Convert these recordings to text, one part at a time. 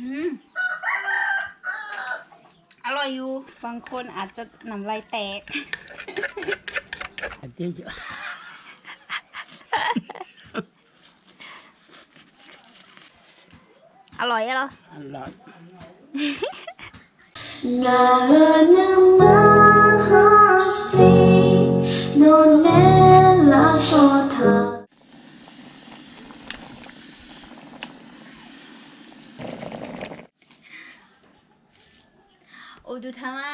อืมอร่อยอยู่ บางคนอาจจะน้ำลายแตก อันที่จะอร่อยอะเหรอ อร่อย Ngàn mahasi nonella chota โอดูทามา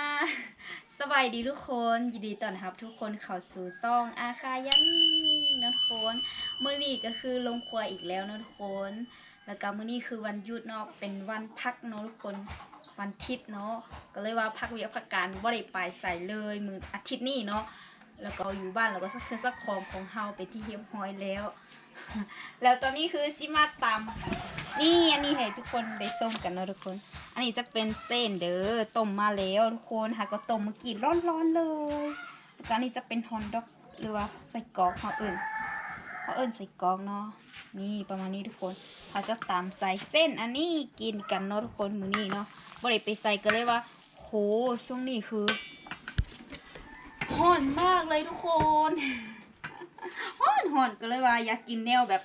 สบายดีทุกคน ยินดีต้อนรับทุกคนเข้าสู่ซ่องอาคายามีนะทุกคนมื้อนี้ก็คือลงครัวอีกแล้วนะทุกคน แล้วก็มื้อนี้คือวันหยุดเนาะเป็นวันพักเนาะทุกคนวันอาทิตย์เนาะก็เลยว่าพักเวียกพักการบ่ได้ไปใส่เลยมื้ออาทิตย์นี้เนาะแล้วก็อยู่บ้านแล้วก็สักเทือสักคอมของเฮาเป็นที่เรียบร้อยแล้ว แล้วตอนนี้คือซิมาตำ นี่อันนี้ให้ทุกคนได้ส้มกันเนาะทุกคน อันนี้จะเป็นเส้นเด้อต้มมาแล้วทุกคนค่ะก็ต้มเมื่อกี้ร้อนๆเลยแล้วก็อันนี้จะเป็นฮอนดอกหรือว่าใส่กรอกเขาเอิ่นเขาเอิ่นใส่กรอกเนาะนี่ประมาณนี้ทุกคนเขาจะตำใส่เส้นอันนี้กินกันเนาะทุกคนมือนี้เนาะบ่ได้ไปใส่ก็เลยว่าโหช่วงนี้คือร้อนมากเลยทุกคนร้อนร้อนก็เลยว่าอยากกินแนวแบบ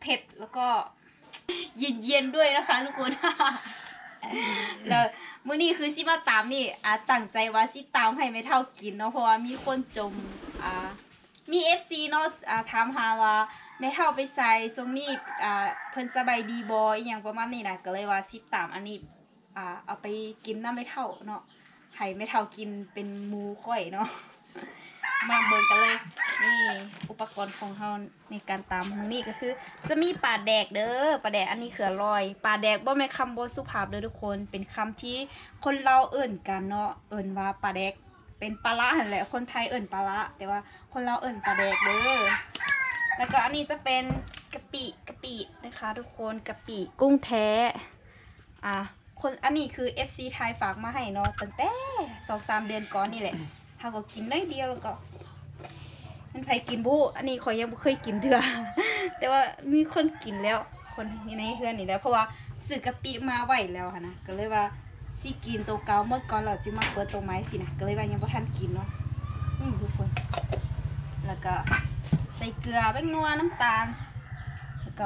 เผ็ดๆแล้วก็ เย็นๆด้วยนะคะ ทุกคนแล้วมื้อนี้คือซิมาตามนี่อาตั้งใจว่าซิตามให้ไม่เท่ากินเนาะเพราะว่ามีคนจมอ่ามี FC เนาะอ่าถามหาว่าไม่เท่าไปใส่ทรงนี้อ่าเพิ่นสบายดีบ่อหยังประมาณนี้นะก็เลยว่าซิตามอันนี้อ่าเอาไปกินน้ำไม่เท่าเนาะให้ไม่เท่ากินเป็นมูข่อยเนาะ มาเบิ่งกันเลย นี่อุปกรณ์ของเราในการตำมื้อนี้ก็คือ จะมีปลาแดกเด้อปลาแดกอันนี้คืออร่อยปลาแดกบ่แม่นคำบ่สุภาพเด้อทุกคนเป็นคำที่คนเราเอิ่นกันเนาะเอิ่นว่าปลาแดกเป็นปลาละหั่นแหละคนไทยเอิ่นปลาละแต่ว่าคนเราเอิ่นปลาแดกเด้อแล้วก็อันนี้จะเป็นกะปิกะปินะคะ ทุกคนกะปิกุ้งแท้อะคนอันนี้คือ FC ไทยฝากมาให้เนาะตั้งแต่2-3เดือนก่อนนี่แหละ ถ้าก็กินได้เดียวแล้วก็ มันไผกินบุอันนี้ขอยยังบ่เคยกินเถื่อแต่ว่ามีคนกินแล้ว คนในเฮือนนี่แล้ว เพราะว่าซื้อกะปิมาไว้แล้วค่ะนะก็เลยว่าสิกินตัวเก่าหมดก่อนแล้วจึงมาเปิดตัวไม้สินะก็เลยว่ายังบ่ทันกินเนาะอืมทุกคน แล้วก็ใส่เกลือแป้งนัวน้ำตาลแล้วก็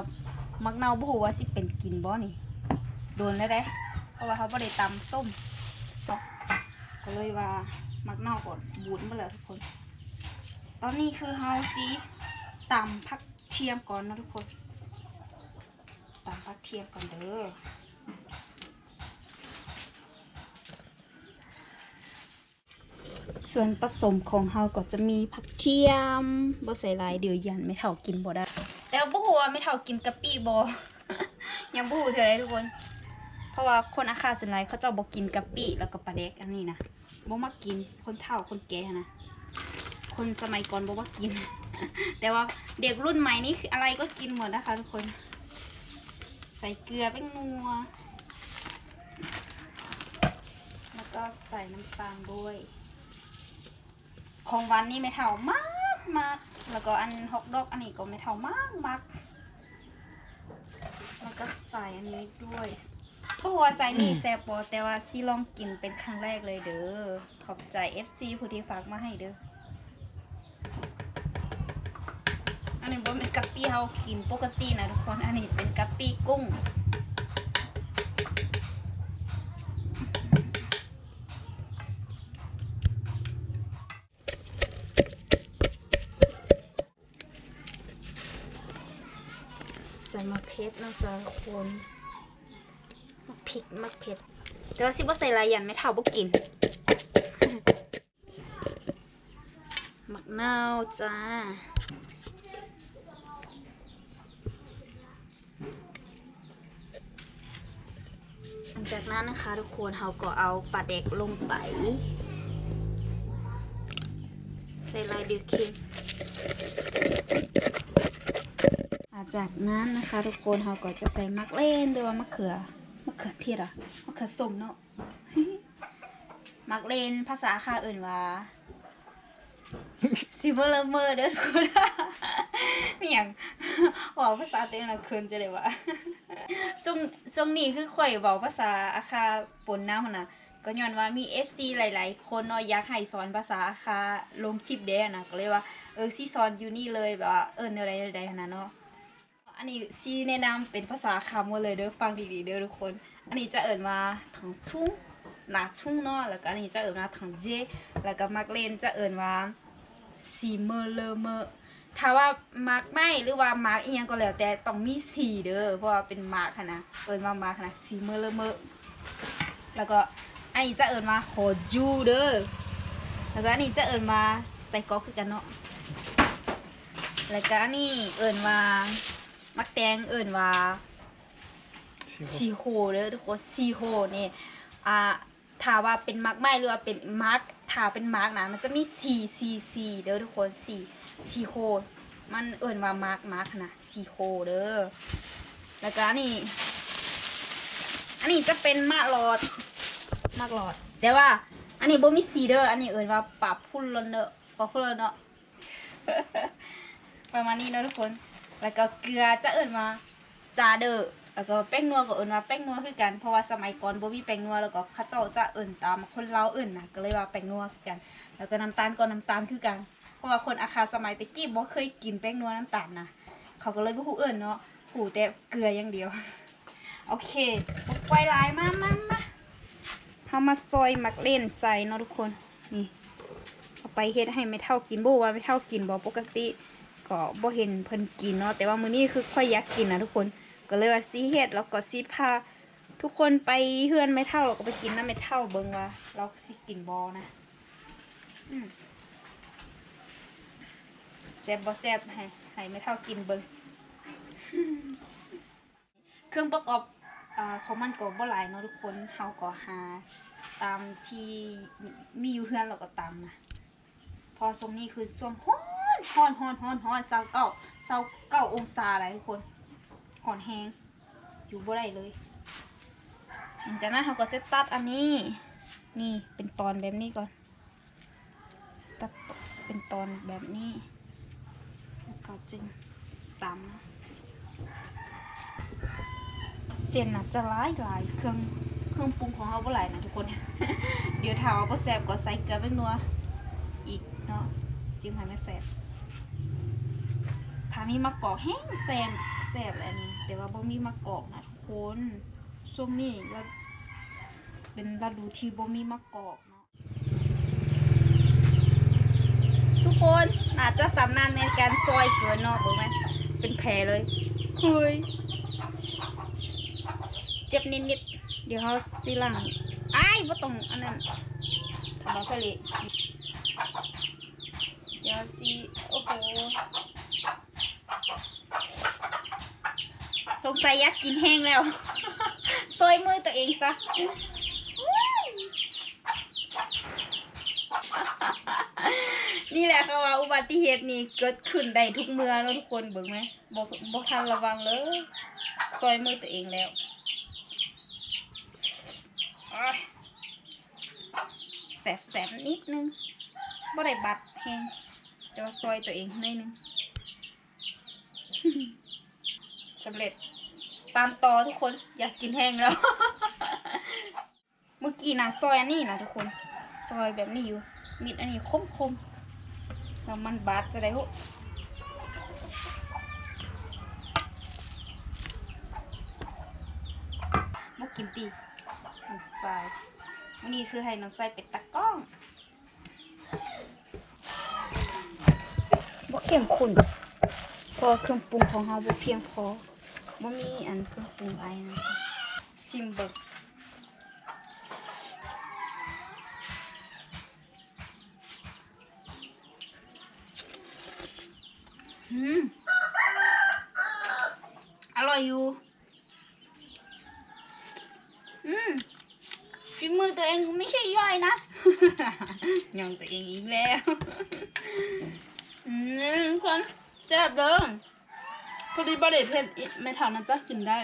มักเนาบ่ฮู้ว่าสิเป็นกินบ่นี่โดนแล้วได้เพราะว่าเขาบ่ได้ตำส้มซอกก็เลยว่า มักเนาก่อนบูดมาแล้วทุกคน ตอนนี้คือเฮาซีตำผักเทียมก่อนนะทุกคนตำผักเทียมก่อนเด้อส่วนผสมของเฮาก็จะมีผักเทียมบ่ใส่หลายเดี๋ยวยันไม่เท่ากินบ่ได้ แต่บ่ฮู้ว่าไม่เท่ากินกะปิบ่ยังบ่ฮู้เท่าไรทุกคน เพราะว่าคนอาคาส่วนใหญ่เขาเจ้าบ่กินกะปิแล้วก็ปลาแดกอันนี้นะ บ่มักกิน คนเฒ่าคนแก่นะ คนสมัยก่อนบอกว่ากิน แต่ว่าเด็กรุ่นใหม่นี่คืออะไรก็กินหมดนะคะทุกคน ใส่เกลือแป้งนัว แล้วก็ใส่น้ำตาลด้วย ของหวันนี่ไม่เท่ามากมาก แล้วก็อันฮอกดอกอันนี้ก็ไม่เท่ามากมากแล้วก็ใส่อันนี้ด้วย ก็หัวาใส่นี่แซ่บบ่แต่ว่าซีลองกินเป็นครั้งแรกเลยเด้อ ขอบใจ FC ผู้ที่ฝากมาให้เด้อ อันนี้บ่เป็นกะปิเฮากินปกตินะทุกคน อันนี้เป็นกะปิกุ้ง ใส่มะเพ็ดนะจ๊ะทุกคน พริกมะเพ็ด แต่ว่าสิบ่ใส่ลายย่างไม่เท่าบ่กินมะนาจ้าหลังจากนั้นนะคะทุกคนเราก็เอาปลาแดกลงไป ใส่ลายเดือดเค็มอะจากนั้นนะคะทุกคนเราก็จะใส่มักเล่นหรือว่า มะเขือ เขือเทศอะมะเขือส้มเนาะมักเล่นภาษาค่าอื่นว่าซิเวอร์เมอร์เด้อทุกคนมีอย่างบอกภาษาตัวเองเราคืนจะเลยว่าช่งช่งนี้คือข่อยเว้าภาษาอาคาปนน้ำนะก็ย้อนว่ามี FC หลาย ๆ คนเนาะอยากให้สอนภาษาอาคาลงคลิปเด้นะก็เลยว่าเออสิสอนอยู่นี่เลยแบบว่าเออแนวใดแนวใดๆนน่ะเนาะ อันนี้สิแนะนำเป็นภาษาคำหมดเลยเด้อฟังดีๆเด้อทุกคน อันนี้จะเอิ้นว่าถังชุ่งหนาชุ่งเนาะแล้วก็อันนี้จะเอิ้นว่าถังเจแล้วก็มักเล่นจะเอิ้นว่าสีเมอร์เลอเมอร์ถ้าว่ามาร์กไม่หรือว่ามาร์กอีหยังก็แล้วแต่ต้องมีสีเด้อเพราะว่าเป็นมาร์กค่ะนะเอิ้นว่ามาร์กนะสีเมอเลอเมอแล้วก็อันนี้จะเอิ้นว่าโฮจูเด้อแล้วก็อันนี้จะเอิ้นว่าใส่ก๊อกคือกันเนาะแล้วก็อันนี้เอิ้นว่า มักแตงเอิ้นว่าซีโฮเด้อทุกคนซีโฮนี่อ่าถ้าว่าเป็นมาร์กไม่หรือว่าเป็นมาร์กถ้าเป็นมาร์กนะมันจะมีสีสีสีเด้อทุกคนสีซีโคมันเอิ่นว่ามาร์กมาร์กนะซีโคเด้อแล้วก็อันนี้อันนี้จะเป็นมากหลอดมากหลอดแต่ว่า อันนี้บ่มีสีเด้ออันนี้เอิ่นว่าปรับพุ่นลนเด้อปรับพุ่นลนเนาะประมาณนี้เนาะทุกคน แล้วก็เกลือจะเอิ่นว่าจาเดอแล้วก็แป้งนัวก็เอิ่นว่าแป้งนัวคือกันเพราะว่าสมัยก่อนบ่มีแป้งนัวแล้วก็เข้าเจ้าจะเอิ่นตามคนเราวเอิ่นนะก็เลยว่าแป้งนัวคือกัน แล้วก็น้ำตาลก็น้ำตาลคือกัน เพราะว่าคนอาคาสมัยตะกี้บ่เคยกินแป้งนัวน้ำตาลนะเขาก็เลยบ่ฮู้เอิ้นเนาะฮู้แต่เกลืออย่างเดียว โอเคบ่ปล่อยลายมามามาเฮามาซอยมักเล่นใส่เนาะทุกคนนี่เอาไปเฮ็ดให้ไม่เท่ากินบ่ว่าไม่เท่ากินบ่ปกติ ก็บ่เห็นเพิ่นกินเนาะแต่ว่ามื้อนี้คือค่อยอยากกินนะทุกคนก็เลยว่าสิเฮ็ดแล้วก็สิพาทุกคนไปเฮือนไม่เท่าเราก็ไปกินน้ำไม่เท่าเบิ่งว่า เราสิกินบ่นะแซ่บบ่แซ่บให้ให้ไม่เท่ากินเบิ่งเครื่องประกอบอ่าของมันก็บ่หลายเนาะทุกคนเฮาก็หา ตามที่มีอยู่เฮือนเราก็ตามนะพอทรงนี้คือช่วงฮ้อน ฮ้อนฮ้อนฮ้อนฮ้อนเศร้าเก้าเศร้าเก้าองศาอะไรทุกคนฮ้อนแฮงอยู่บ่ได้เลยหลังจากนั้นเราก็จะตัดอันนี้ นี่เป็นตอนแบบนี้ก่อน ตัดเป็นตอนแบบนี้แล้วก็จึงตำเส้นน่ะจะหลายหลายเครื่องเครื่องปรุงของเราบ่หลายนะทุกคน เดี๋ยวถามว่าบ่แซ่บก็ใส่เกลือเป็นนัวอีกเนาะจิ้มให้มันแซ่บ มีมะกอกแห้งแซ่บแซบอันนี้ แต่ว่าบ่มีมะกอกนะทุกคนช่วงนี้ก็เป็นฤดูที่บ่มีมะกอกเนาะทุกคนอาจจะสำนานในการซอยเกินเนาะเบิ่งไหมเป็นแผลเลยเฮ้ยเจ็บนิดๆเดี๋ยวเขาสิหลังอ้ายบ่ต้องอันนั้นทำมาผลิเดี๋ยวสิโอ้โห สงสัยอยากกินแห้งแล้ว ซอยมือตัวเองซะนี่แหละค่ะว่าอุบัติเหตุนี้เกิดขึ้นได้ทุกเมื่อแล้วทุกคนเบิ่งไหมบอกบอกทันระวังเลยซอยมือตัวเองแล้วแสบแสบนิดนึงบ่ได้บัดแฮงแต่ว่าซอยตัวเองหนิดนึง สำเร็จ ตามต่อทุกคนอยากกินแห้งแล้ว เมื่อกี้นะซอยอันนี้นะทุกคน ซอยแบบนี้อยู่มีดอันนี้คมคมแล้วมันบาดจะได้หุมุกกินตีน้องทรายวันนี้คือให้น้องทรายเป็นตะกล้องบ่เข้มข้นพอเครื่องปรุงของเราบ่เพียงพอ บ่มีอันเครื่องปรุงอะไรนะคะซิมเบิกอืมอร่อยอยู่ อืมฝีมือตัวเองไม่ใช่ย่อยนะยองตัวเองอีกแล้ว อืมคนแซ่บเด้อ พอดีบะเด็ดเผ็ดอีกไม่เท่านั้นจะกินได้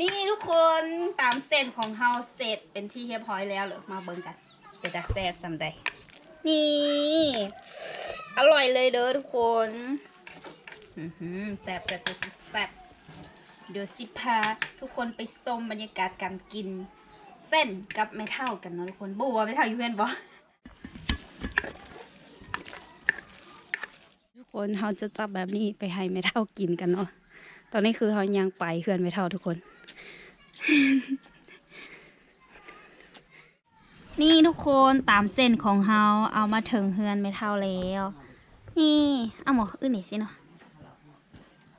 นี่ทุกคนตามเส้นของเฮาเสร็จเป็นที่เรียบร้อยแล้วเหรอมาเบิ่งกันเป็นจากแซ่บซำใดนี่ อร่อยเลยเด้อทุกคนแซ่บแซ่บแซ่บเดี๋ยวสิพาทุกคนไปชมบรรยากาศการกิน เส้นกับไม่เท่ากันเนาะทุกคนบัวไม่เท่าอยู่เพื่อนบ่ คนเขาจะจับแบบนี้ไปให้ไม่เท่ากินกันเนาะตอนนี้คือเขายังไปเพื่อนไม่เท่าทุกคน นี่ทุกคนตามเส้นของเฮาเอามาถึงเฮือนไม่เท่าแล้ว นี่เอาหมออื้อหน่อยสิเนาะ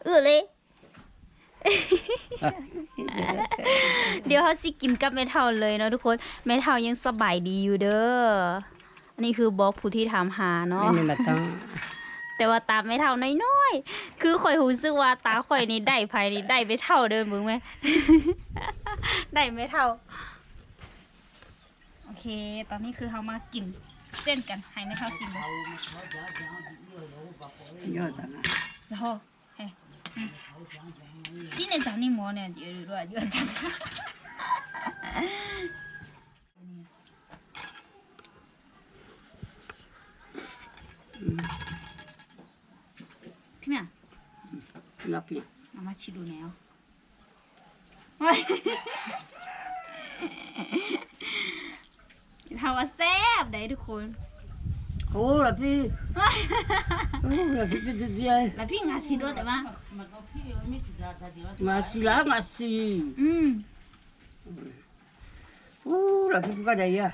อื้อเลยเดี๋ยวเขาสิกินกับเมทัลเลยเนาะทุกคนเมทัลยังสบายดีอยู่เด้อ อันนี้คือบอกผู้ที่ถามหาเนาะ แต่ว่าตาไม่เท่าน้อยๆ คือข่อยหูซึกว่าตาข่อยนี่ได้ภายนี่ได้ไปเท่าเดิมมึงไหม ได้ไม่เท่า โอเค ตอนนี้คือเขามากินเส้นกันหายไม่เท่าสิงเลยยอดนะจะห่อเที่ในจานนี่หมอเนี่ยเยอะด้วยเยอะจังอืมามาชิดูแนวทำว่าแซ่บได้ทุกคนโอ้ละพี่โอ้ละพี่เป็นเดียวแล้วพี่งาซิโดแต่ว่ามาสิละมาสิอืมโอ้ละพี่ก็ได้ยะ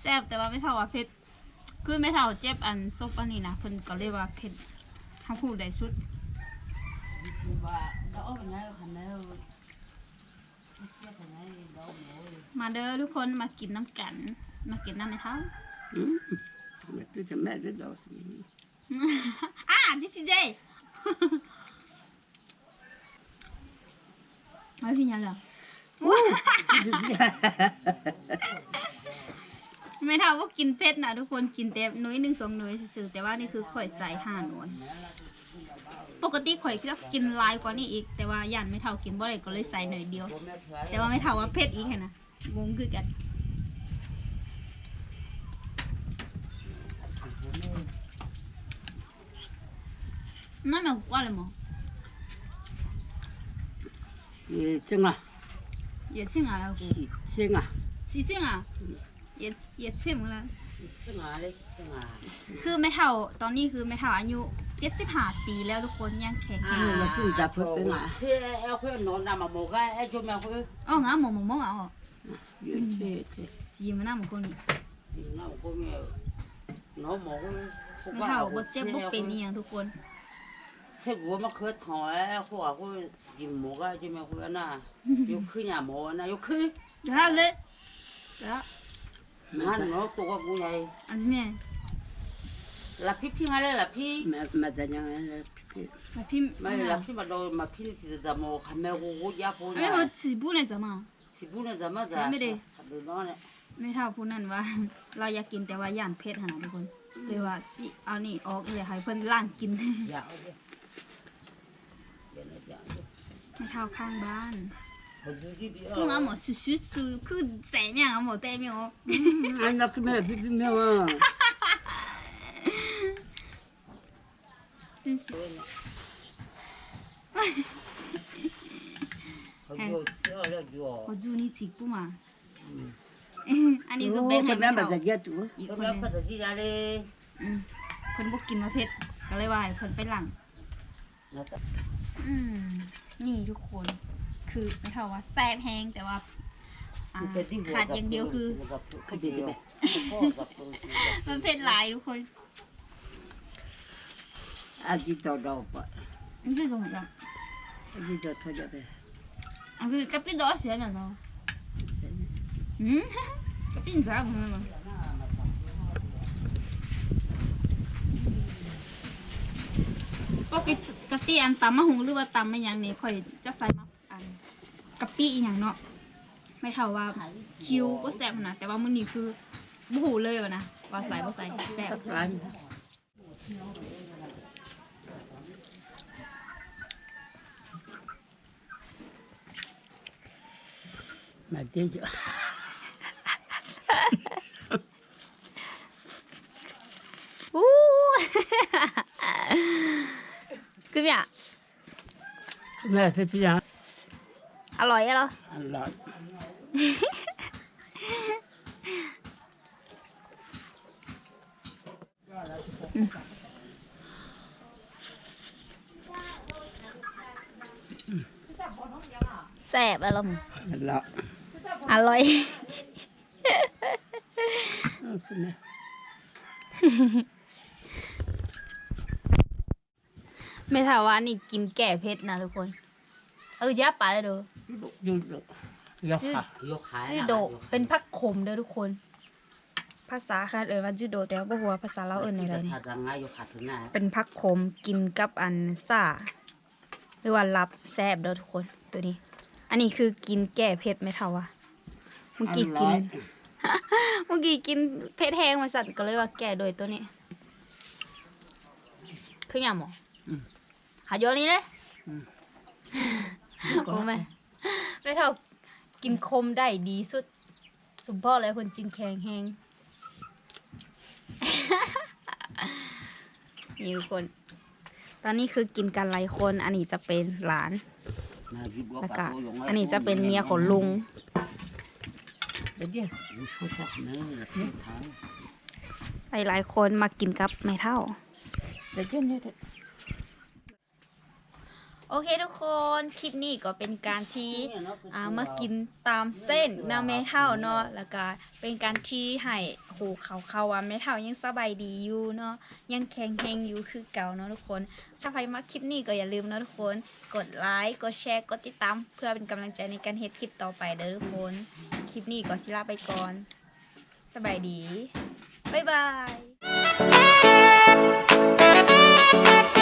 แซ่บแต่ว่าไม่เท่าว่าเผ็ด คือไม่เท่าเจ็บอันซบอันนี้นะเพิ่นก็เลยว่าเผ็ดถ้าพูดได้สุดมาเด้อทุกคนมากินน้ำกัน มากินน้ำไหมคะอืมแม่ตัวจะแม่จะดอกสิอะจิสิเจไม่พี่ยังเหรอ ไม่เท่าว่ากินเผ็ดนะทุกคนกินแต่น้อยหนึ่งสองน้อยสื่อแต่ว่านี่คือข่อยใส่ห้าน้อยปกติข่อยจะกินลายกว่านี้อีก แต่ว่ายันไม่เท่ากินบ่ได้ก็เลยใส่หน่อยเดียว แต่ว่าไม่เท่าว่าเผ็ดอีกนะงงคือกันน้ำมันกว่าอะไรหมอเยจึงอะเยจึงอะแล้วกูสิจึงอะสิจึงอะ เย็ดเย็ดซิมกัแล้วขึ้มาเลยขึ้มาคือไม่เท่าตอนนี้คือไม่เท่าอายุเจ็ดสิบห้าปีแล้วทุกคนยังแข็งแรอ่างแล้วคือจะพูดเป็นมาเชื่อเอาคือนนอนนำมาหมกไอ้ช่วยอม่พื่อนอ๋องาหมอหมอหมอ๋อยืนเช่จีมันน่าหมอคนนี้นำก็มีนอนหมก็ไม่เท่าบ่เจ็บบ่เป็นนี่ยังทุกคนเสกูมาเคยถอยขวากูจีนมหมกไอ้ชมเอาเพื่อนน่ะยกขึ้นอย่าหมอนะยกขึ้นเดี๋ยวเลยเดี๋ นั่นเนาะตัวกูใหญ่อันนี้แม่ละพี่พี่อะไรละพี่แม่มาจะยังไงละพี่มาพี่ไม่ละพี่มาโดนมาพี่สิจะโมขแม่กูกูยาพูไม่นะเขาฉีบุเนี่ยจะมาสิบุญจะมาจะดูน้องเนี่ยไม่เท่าผู้นั้นว่า เราอยากกินแต่ว่าย่านเพชรหนนะทุกคนเลยว่าสิเอานี่ออกเลยให้เพิ่นล่างกินอย่าเอาเลยอย่าเลยอย่าไม่เท่าข้างบ้าน 응, 아마 수수수 그 세냥 아마 대 며. 안 나쁘면 비비 면. 수 수. 어준이 직부 마. 아니 이거 맨 맨 맞아 야 두. 이거 맨 맞아 지자 래. 응. 건 먹긴 뭐 ผ็.그래 와, 건ไปหลังอืมนี่ทุกคน คือไม่เท่าว่าแซ่บแฮงแต่ว่าอ่าขาดอย่างเดียวคือก็จะจะแบบมันเผ็ดหลายทุกคนอาทิตย์ต่อดอกปะมันคือตรงจังอาทิตย์ต่อทอดจะไปอันคือกะปิดอเสียน่ะเนาะอืมกะปิจ้าบ่แม่นปกติกะติอันตำมะฮุงหรือว่าตำไม่ยังนี่ค่อยจะใส่มาอัน กะปิอีหยังเนาะไม่เท่าว่าคิวบ่แซ่บขนาดแต่ว่ามื้อนี้คือบ่ฮู้เลยว่านะว่าใส่บ่ใส่แซ่บร้านมาเดี๋ยวจะอู้그냥แม่พี่พี่ยังอ ร่อยอะเหรอ อร่อยแซ่บอะล่ะมึงอร่อยอร่อย เอาสิแม่ไม่ถามว่านี่กินแก่เพชรนะทุกคน เออจ้าปลาเลยเด้อดูดูยกชื่อขายกขาจื้อโดะเป็นผักขมเด้อทุกคน ภาษาค่ะเอ่ยว่าจื้อโดะแต่ว่าบ่ฮู้ว่าภาษาเราวเอิ้นอะไรนี่ถ้าจะง่ายยกขาถึงหน้าเป็นผักขมกินกับอันซ่าหรือว่ารับแซ่บเด้อทุกคนตัวนี้ อันนี้คือกินแก่เผ็ดไหมเท่าวะเมื่อกี้กินเมื่อกี้กินเผ็ดแห้งมาสั่นก็เลยว่าแก่โดยตัวนี้คืออย่างหมออหาโยนนี้เลย โอ้แม่ไม่เท่ากินคมได้ดีสุดสุมพ่อเลยคนจริงแข็งแห้งนี่ทุกคน ตอนนี้คือกินกันหลายคน อันนี้จะเป็นหลาน แล้วก็อันนี้จะเป็นเมียของลุงเดี๋ยวเดี๋ยวหลายๆคนมากินกับแม่เท่า เดี๋ยวเดี๋ยวเดี๋ยว โอเคทุกคนคลิปนี้ก็เป็นการที่อ่ามากินตามเส้นนะแม่เท่าเนาะแล้วก็เป็นการที่ให้โหเขาเขาว่าแม่เท่ายังสบายดีอยู่เนาะยังแข็งแรงอยู่คือเก่าเนาะทุกคน ถ้าใครมาคลิปนี้ก็อย่าลืมนะทุกคน กดไลค์กดแชร์กดติดตาม เพื่อเป็นกำลังใจในการเฮ็ดคลิปต่อไปเด้อทุกคน คลิปนี้ก็สิลาไปก่อน สบายดีบ๊ายบาย